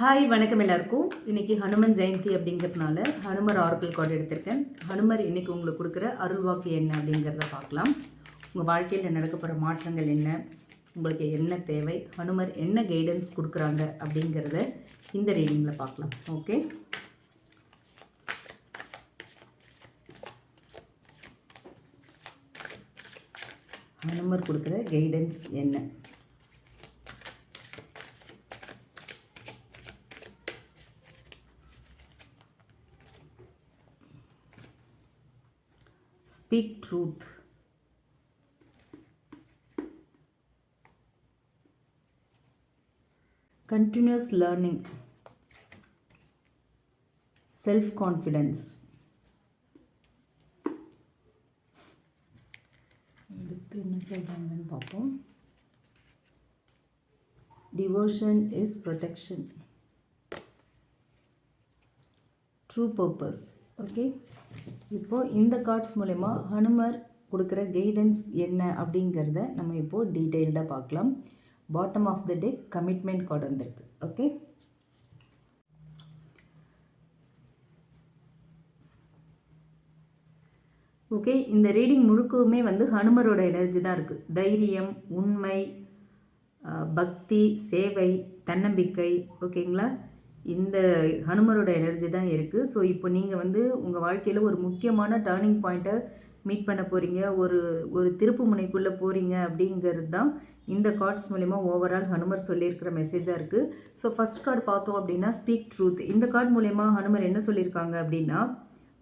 Hi வணக்கம் எல்லாருக்கும். இன்னைக்கு ஹனுமன் ஜெயந்தி அப்படிங்கிறதுனால ஹனுமர் ஆர்கல் கார்டு எடுத்திருக்கேன். ஹனுமர் இன்னைக்கு உங்களுக்கு கொடுக்குற அருள்வாக்கு என்ன அப்படிங்கிறத பார்க்கலாம். உங்கள் வாழ்க்கையில் நடக்க போகிற மாற்றங்கள் என்ன? உங்களுக்கு என்ன தேவை? ஹனுமர் என்ன கைடன்ஸ் கொடுக்குறாங்க அப்படிங்கிறத இந்த ரீடிங்கில் பார்க்கலாம். ஓகே ஹனுமர் கொடுக்குற கைடன்ஸ் என்ன? Speak truth. Continuous learning. Self confidence. அடுத்து என்ன சொல்கிறாங்கன்னு பார்ப்போம் devotion is protection through purpose okay இப்போது இந்த கார்ட்ஸ் மூலயமா ஹனுமர் கொடுக்குற கைடன்ஸ் என்ன அப்படிங்கிறத நம்ம இப்போது டீட்டெயில்டாக பார்க்கலாம். Bottom of the deck commitment card வந்திருக்கு. ஓகே ஓகே இந்த ரீடிங் முழுக்கவுமே வந்து ஹனுமரோட எனர்ஜி தான் இருக்குது தைரியம் உண்மை பக்தி சேவை தன்னம்பிக்கை. ஓகேங்களா இந்த ஹனுமரோட எனர்ஜி தான் இருக்குது ஸோ இப்போ நீங்கள் வந்து உங்கள் வாழ்க்கையில் ஒரு முக்கியமான டேர்னிங் பாயிண்ட்டை மீட் பண்ண போகிறீங்க ஒரு ஒரு திருப்பு முனைக்குள்ளே போகிறீங்க அப்படிங்கிறது தான் இந்த கார்ட்ஸ் மூலிமா ஓவரால் ஹனுமர் சொல்லியிருக்கிற மெசேஜாக இருக்குது ஸோ ஃபர்ஸ்ட் கார்டு பார்த்தோம் அப்படின்னா ஸ்பீக் ட்ரூத் இந்த கார்டு மூலயமா ஹனுமர் என்ன சொல்லியிருக்காங்க அப்படின்னா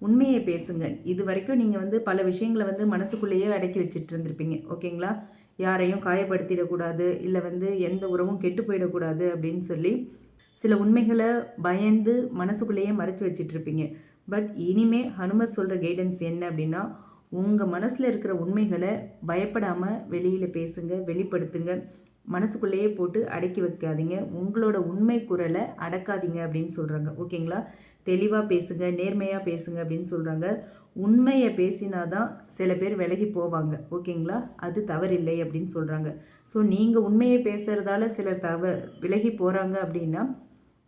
உண்மையை பேசுங்க. இது வரைக்கும் நீங்கள் வந்து பல விஷயங்களை வந்து மனசுக்குள்ளேயே அடக்கி வச்சுட்டு இருந்திருப்பீங்க. ஓகேங்களா யாரையும் காயப்படுத்திடக்கூடாது. இல்லை வந்து எந்த உறவும் கெட்டு போயிடக்கூடாது அப்படின்னு சொல்லி சில உண்மைகளை பயந்து மனசுக்குள்ளேயே மறைச்சு வச்சிட்ருப்பீங்க. பட் இனிமே ஹனுமர் சொல்கிற கைடன்ஸ் என்ன அப்படின்னா உங்கள் மனசில் இருக்கிற உண்மைகளை பயப்படாமல் வெளியில் பேசுங்க வெளிப்படுத்துங்க. மனசுக்குள்ளேயே போட்டு அடக்கி வைக்காதீங்க. உங்களோட உண்மை குரலை அடக்காதீங்க அப்படின்னு சொல்கிறாங்க ஓகேங்களா? தெளிவாக பேசுங்க நேர்மையாக பேசுங்க அப்படின்னு சொல்கிறாங்க உண்மையை பேசினாதான் சில பேர் விலகி போவாங்க. ஓகேங்களா? அது தவறில்லை அப்படின்னு சொல்கிறாங்க ஸோ நீங்கள் உண்மையை பேசுகிறதால சிலர் தவ விலகி போகிறாங்க அப்படின்னா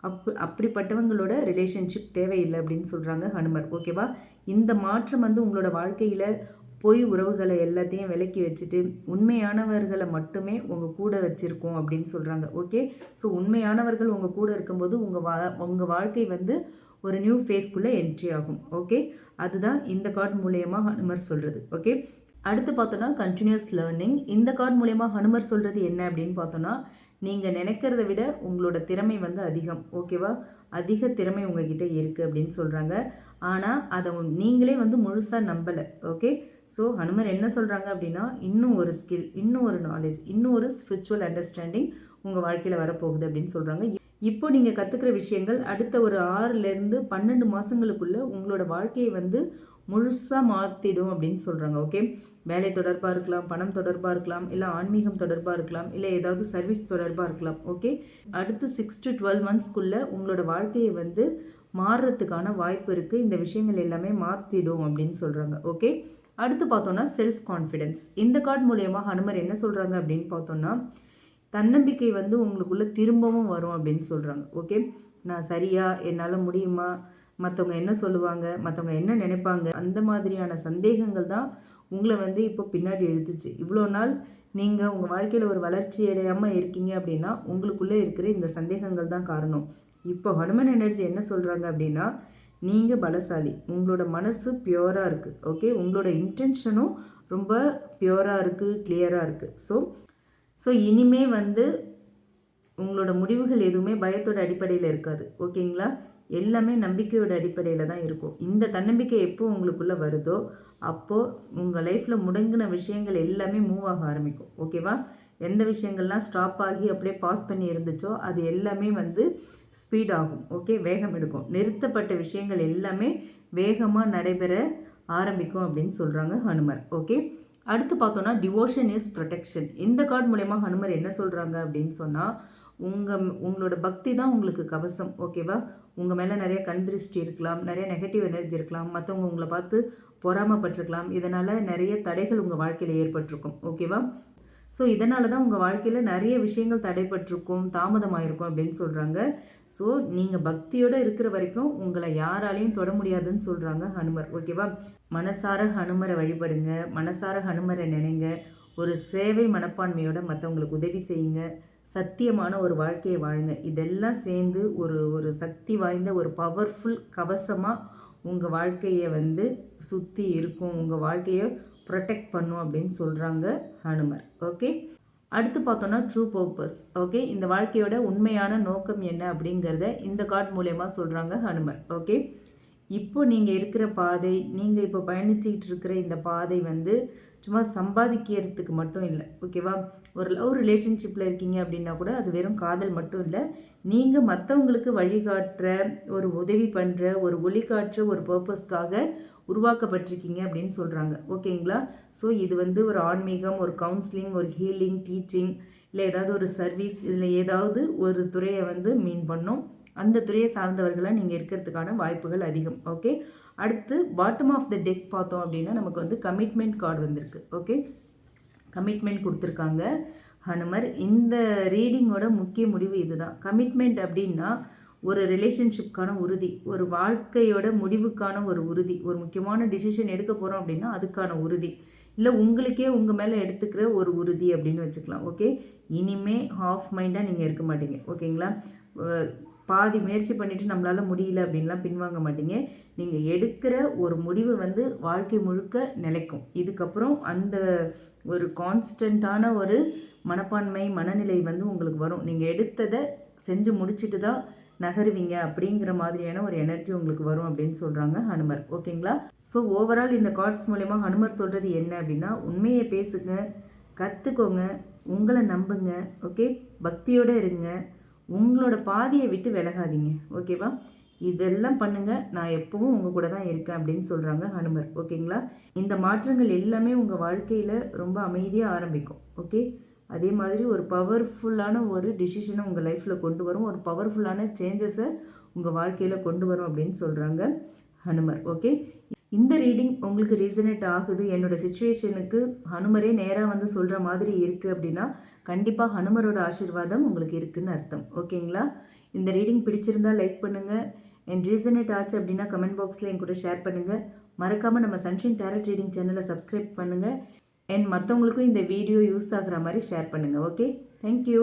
அப் அப்படிப்பட்டவங்களோட ரிலேஷன்ஷிப் தேவையில்லை அப்படின்னு சொல்கிறாங்க ஹனுமர். ஓகேவா இந்த மாற்றம் வந்து உங்களோட வாழ்க்கையில் பொய் உறவுகளை எல்லாத்தையும் விலக்கி வச்சுட்டு உண்மையானவர்களை மட்டுமே உங்கள் கூட வச்சுருக்கோம் அப்படின்னு சொல்கிறாங்க ஓகே ஸோ உண்மையானவர்கள் உங்கள் கூட இருக்கும்போது உங்கள் வா உங்கள் வாழ்க்கை வந்து ஒரு நியூ ஃபேஸ்க்குள்ளே என்ட்ரி ஆகும். ஓகே அதுதான் இந்த கார்டு மூலயமா ஹனுமர் சொல்கிறது ஓகே அடுத்து பார்த்தோன்னா கண்டினியூஸ் லேர்னிங் இந்த கார்டு மூலயமா ஹனுமர் சொல்கிறது என்ன அப்படின்னு பார்த்தோன்னா நீங்கள் நினைக்கிறத விட உங்களோட திறமை வந்து அதிகம் ஓகேவா அதிக திறமை உங்ககிட்ட இருக்குது அப்படின்னு சொல்கிறாங்க ஆனால் அதை நீங்களே வந்து முழுசாக நம்பலை ஓகே ஸோ ஹனுமர் என்ன சொல்கிறாங்க அப்படின்னா இன்னும் ஒரு ஸ்கில் இன்னும் ஒரு நாலேஜ் இன்னும் ஒரு ஸ்பிரிச்சுவல் அண்டர்ஸ்டாண்டிங் உங்கள் வாழ்க்கையில் வரப்போகுது அப்படின்னு சொல்கிறாங்க இப்போ நீங்கள் கற்றுக்கிற விஷயங்கள் அடுத்த ஒரு ஆறுலேருந்து பன்னெண்டு மாதங்களுக்குள்ளே உங்களோட வாழ்க்கையை வந்து முழுசாக மாற்றிடும் அப்படின்னு சொல்கிறாங்க ஓகே வேலை தொடர்பாக இருக்கலாம் பணம் தொடர்பாக இருக்கலாம் இல்லை ஆன்மீகம் தொடர்பாக இருக்கலாம் இல்லை ஏதாவது சர்வீஸ் தொடர்பாக இருக்கலாம் ஓகே அடுத்து சிக்ஸ் டு டுவெல் மந்த்ஸ்க்குள்ளே உங்களோட வாழ்க்கையை வந்து மாறுறதுக்கான வாய்ப்பு இருக்குது இந்த விஷயங்கள் எல்லாமே மாற்றிடும் அப்படின்னு சொல்கிறாங்க ஓகே அடுத்து பார்த்தோன்னா செல்ஃப் கான்ஃபிடென்ஸ் இந்த கார்டு மூலயமா ஹனுமர் என்ன சொல்கிறாங்க அப்படின்னு பார்த்தோன்னா தன்னம்பிக்கை வந்து உங்களுக்குள்ளே திரும்பவும் வரும் அப்படின்னு சொல்கிறாங்க ஓகே நான் சரியா என்னால் முடியுமா? மற்றவங்க என்ன சொல்லுவாங்க மற்றவங்க என்ன நினைப்பாங்க அந்த மாதிரியான சந்தேகங்கள் தான் உங்களை வந்து இப்போ பின்னாடி எழுத்துச்சு இவ்வளோ நாள் நீங்கள் உங்கள் வாழ்க்கையில் ஒரு வளர்ச்சி அடையாமல் இருக்கீங்க அப்படின்னா உங்களுக்குள்ளே இருக்கிற இந்த சந்தேகங்கள் தான் காரணம். இப்போ ஹனுமன் எனர்ஜி என்ன சொல்கிறாங்க அப்படின்னா நீங்கள் பலசாலி. உங்களோட மனசு பியூராக இருக்குது ஓகே? உங்களோட இன்டென்ஷனும் ரொம்ப பியூராக இருக்குது கிளியராக இருக்குது ஸோ ஸோ இனிமே வந்து உங்களோட முடிவுகள் எதுவுமே பயத்தோட அடிப்படையில் இருக்காது ஓகேங்களா? எல்லாமே நம்பிக்கையோட அடிப்படையில் தான் இருக்கும். இந்த தன்னம்பிக்கை எப்போ உங்களுக்குள்ளே வருதோ அப்போது உங்கள் லைஃப்பில் முடங்கின விஷயங்கள் எல்லாமே மூவ் ஆக ஆரம்பிக்கும். ஓகேவா எந்த விஷயங்கள்லாம் ஸ்டாப் ஆகி அப்படியே பாஸ் பண்ணி இருந்துச்சோ அது எல்லாமே வந்து ஸ்பீட் ஆகும். ஓகே வேகம் எடுக்கும். நிறுத்தப்பட்ட விஷயங்கள் எல்லாமே வேகமாக நடைபெற ஆரம்பிக்கும் அப்படின்னு சொல்கிறாங்க ஹனுமர். ஓகே அடுத்து பார்த்தோன்னா டிவோஷன் இஸ் ப்ரொடெக்ஷன் இந்த கார்டு மூலயமா ஹனுமர் என்ன சொல்கிறாங்க அப்படின்னு சொன்னால் உங்கள் உங்களோட பக்தி தான் உங்களுக்கு கவசம். ஓகேவா உங்கள் மேலே நிறைய கண் திருஷ்டி இருக்கலாம் நிறைய நெகட்டிவ் எனர்ஜி இருக்கலாம் மற்றவங்க உங்களை பார்த்து பொறாமப்பட்டிருக்கலாம். இதனால் நிறைய தடைகள் உங்கள் வாழ்க்கையில் ஏற்பட்டிருக்கும். ஓகேவா ஸோ இதனால தான் உங்கள் வாழ்க்கையில் நிறைய விஷயங்கள் தடைப்பட்டிருக்கும் தாமதமாயிருக்கும் அப்படின்னு சொல்கிறாங்க ஸோ நீங்கள் பக்தியோடு இருக்கிற வரைக்கும் உங்களை யாராலையும் தொட முடியாதுன்னு சொல்கிறாங்க ஹனுமர். ஓகேவா மனசார ஹனுமரை வழிபடுங்க மனசார ஹனுமரை நினைங்க ஒரு சேவை மனப்பான்மையோட மற்றவங்களுக்கு உதவி செய்யுங்க. சத்தியமான ஒரு வாழ்க்கையை வாழுங்க. இதெல்லாம் சேர்ந்து ஒரு ஒரு சக்தி வாய்ந்த ஒரு பவர்ஃபுல் கவசமாக உங்கள் வாழ்க்கையை வந்து சுற்றி இருக்கும். உங்கள் வாழ்க்கையை ப்ரொடெக்ட் பண்ணும் அப்படின்னு சொல்கிறாங்க ஹனுமர். ஓகே அடுத்து பார்த்தோன்னா ட்ரூ பர்பஸ் ஓகே இந்த வாழ்க்கையோட உண்மையான நோக்கம் என்ன அப்படிங்கிறத இந்த கார்ட் மூலயமா சொல்கிறாங்க ஹனுமர். ஓகே இப்போ நீங்கள் இருக்கிற பாதை நீங்கள் இப்போ பயணிச்சுக்கிட்டு இருக்கிற இந்த பாதை வந்து சும்மா சம்பாதிக்கிறதுக்கு மட்டும் இல்லை. ஓகேவா ஒரு லவ் ரிலேஷன்ஷிப்பில் இருக்கீங்க அப்படின்னா கூட அது வெறும் காதல் மட்டும் இல்லை. நீங்கள் மற்றவங்களுக்கு வழிகாட்டுற ஒரு உதவி பண்ணுற ஒரு ஒளிகாற்ற ஒரு பர்பஸ்க்காக உருவாக்கப்பட்டிருக்கீங்க அப்படின்னு சொல்கிறாங்க ஓகேங்களா ஸோ இது வந்து ஒரு ஆன்மீகம் ஒரு கவுன்சிலிங் ஒரு ஹீலிங் டீச்சிங் இல்லை ஏதாவது ஒரு சர்வீஸ் இதில் ஏதாவது ஒரு துறையை வந்து மீன் பண்ணும். அந்த துறையை சார்ந்தவர்களாக நீங்கள் இருக்கிறதுக்கான வாய்ப்புகள் அதிகம். ஓகே அடுத்து பாட்டம் ஆஃப் த டெக் பார்த்தோம் அப்படின்னா நமக்கு வந்து கமிட்மெண்ட் கார்டு வந்திருக்கு. ஓகே கமிட்மெண்ட் கொடுத்துருக்காங்க. ஹனுமர் இந்த ரீடிங்கோட முக்கிய முடிவு இதுதான். கமிட்மெண்ட் அப்படின்னா ஒரு ரிலேஷன்ஷிப்கான உறுதி ஒரு வாழ்க்கையோட முடிவுக்கான ஒரு உறுதி ஒரு முக்கியமான டிசிஷன் எடுக்க போகிறோம் அப்படின்னா அதுக்கான உறுதி. இல்லை உங்களுக்கே உங்கள் மேலே எடுத்துக்கிற ஒரு உறுதி அப்படின்னு வச்சுக்கலாம் ஓகே இனிமே ஹாஃப் மைண்டாக நீங்கள் இருக்க மாட்டீங்க ஓகேங்களா பாதி முயற்சி பண்ணிவிட்டு நம்மளால் முடியல அப்படின்லாம் பின்வாங்க மாட்டீங்க. நீங்கள் எடுக்கிற ஒரு முடிவு வந்து வாழ்க்கை முழுக்க நிலைக்கும். இதுக்கப்புறம் அந்த ஒரு கான்ஸ்டண்ட்டான ஒரு மனப்பான்மை மனநிலை வந்து உங்களுக்கு வரும். நீங்கள் எடுத்ததை செஞ்சு முடிச்சுட்டு தான் நகருவீங்க அப்படிங்கிற மாதிரியான ஒரு எனர்ஜி உங்களுக்கு வரும் அப்படின்னு சொல்கிறாங்க ஹனுமர். ஓகேங்களா? ஸோ ஓவரால் இந்த கார்ட்ஸ் மூலயமா ஹனுமர் சொல்கிறது என்ன அப்படின்னா உண்மையை பேசுங்க கற்றுக்கோங்க உங்களை நம்புங்க ஓகே பக்தியோடு இருங்க உங்களோட பாதியை விட்டு விலகாதீங்க ஓகேவா இதெல்லாம் பண்ணுங்க. நான் எப்பவும் உங்கள் கூட தான் இருக்கேன் அப்படின்னு சொல்கிறாங்க ஹனுமர் ஓகேங்களா இந்த மாற்றங்கள் எல்லாமே உங்கள் வாழ்க்கையில் ரொம்ப அமைதியாக ஆரம்பிக்கும் ஓகே அதே மாதிரி ஒரு பவர்ஃபுல்லான ஒரு டிசிஷனை உங்கள் லைஃப்பில் கொண்டு வரும். ஒரு பவர்ஃபுல்லான சேஞ்சஸை உங்கள் வாழ்க்கையில் கொண்டு வரும் அப்படின்னு சொல்கிறாங்க ஹனுமர் ஓகே இந்த ரீடிங் உங்களுக்கு ரீசனேட் ஆகுது என்னோடய சுச்சுவேஷனுக்கு ஹனுமரே நேராக வந்து சொல்கிற மாதிரி இருக்குது அப்படின்னா கண்டிப்பாக ஹனுமரோட ஆசீர்வாதம் உங்களுக்கு இருக்குதுன்னு அர்த்தம். ஓகேங்களா? இந்த ரீடிங் பிடிச்சிருந்தால் லைக் பண்ணுங்கள் என் ரீசனேட் ஆச்சு அப்படின்னா கமெண்ட் பாக்ஸில் என் கூட ஷேர் பண்ணுங்கள் மறக்காமல் நம்ம சன்ஷைன் டேரட் ரீடிங் சேனலை சப்ஸ்கிரைப் பண்ணுங்கள் அண்ட் மற்றவங்களுக்கும் இந்த வீடியோ யூஸ் ஆகுற மாதிரி ஷேர் பண்ணுங்கள் ஓகே தேங்க்யூ